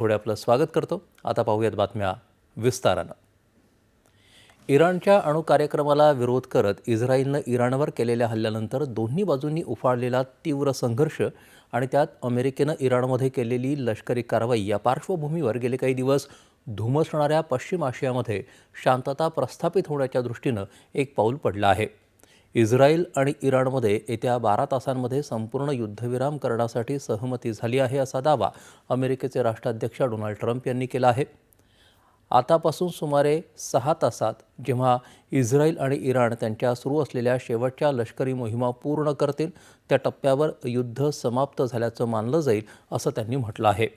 थोडे आपलं स्वागत करतो. आता पाहूयात बातम्या विस्तारानं. इराणच्या अणु कार्यक्रमाला विरोध करत इस्रायलनं इराणवर केलेल्या हल्ल्यानंतर दोन्ही बाजूंनी उफाळलेला तीव्र संघर्ष आणि त्यात अमेरिकेनं इराणमध्ये केलेली लष्करी कारवाई या पार्श्वभूमीवर गेले काही दिवस धुमसणाऱ्या पश्चिम आशियामध्ये शांतता प्रस्थापित होण्याच्या दृष्टीनं एक पाऊल पडलं आहे. इस्रायल आणि इराणमध्ये येत्या बारा तासांमध्ये संपूर्ण युद्धविराम करण्यासाठी सहमती झाली आहे असा दावा अमेरिकेचे राष्ट्राध्यक्ष डोनाल्ड ट्रम्प यांनी केला आहे. आतापासून सुमारे सहा तासात जेव्हा इस्रायल आणि इराण त्यांच्या सुरू असलेल्या शेवटच्या लष्करी मोहिमा पूर्ण करतील त्या टप्प्यावर युद्ध समाप्त झाल्याचं मानलं जाईल असं त्यांनी म्हटलं आहे.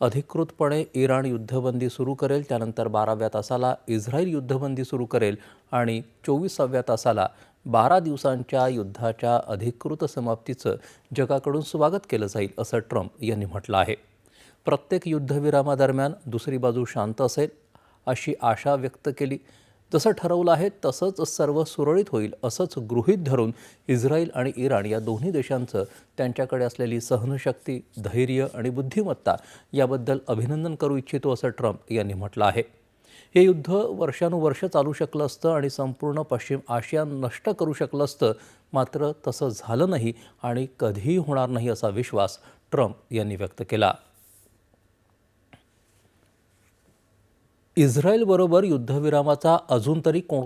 अधिकृतपणे इराण युद्धबंदी सुरू करेल त्यानंतर बाराव्या तासाला इस्रायल युद्धबंदी सुरू करेल आणि चोवीसाव्या तासाला बारा दिवसांच्या युद्धाच्या अधिकृत समाप्तीचं जगाकडून स्वागत केलं जाईल असं ट्रम्प यांनी म्हटलं आहे. प्रत्येक युद्धविरामादरम्यान दुसरी बाजू शांत असेल अशी आशा व्यक्त केली. जसं ठरवलं आहे तसंच सर्व सुरळीत होईल असंच गृहीत धरून इस्रायल आणि इराण या दोन्ही देशांचं त्यांच्याकडे असलेली सहनशक्ती धैर्य आणि बुद्धिमत्ता याबद्दल अभिनंदन करू इच्छितो असं ट्रम्प यांनी म्हटलं आहे. हे युद्ध वर्षानुवर्ष चालू शकलं असतं आणि संपूर्ण पश्चिम आशिया नष्ट करू शकलं असतं. मात्र तसं झालं नाही आणि कधीही होणार नाही असा विश्वास ट्रम्प यांनी व्यक्त केला. इस्रायलबरोबर युद्धविरामाचा अजून तरी कोण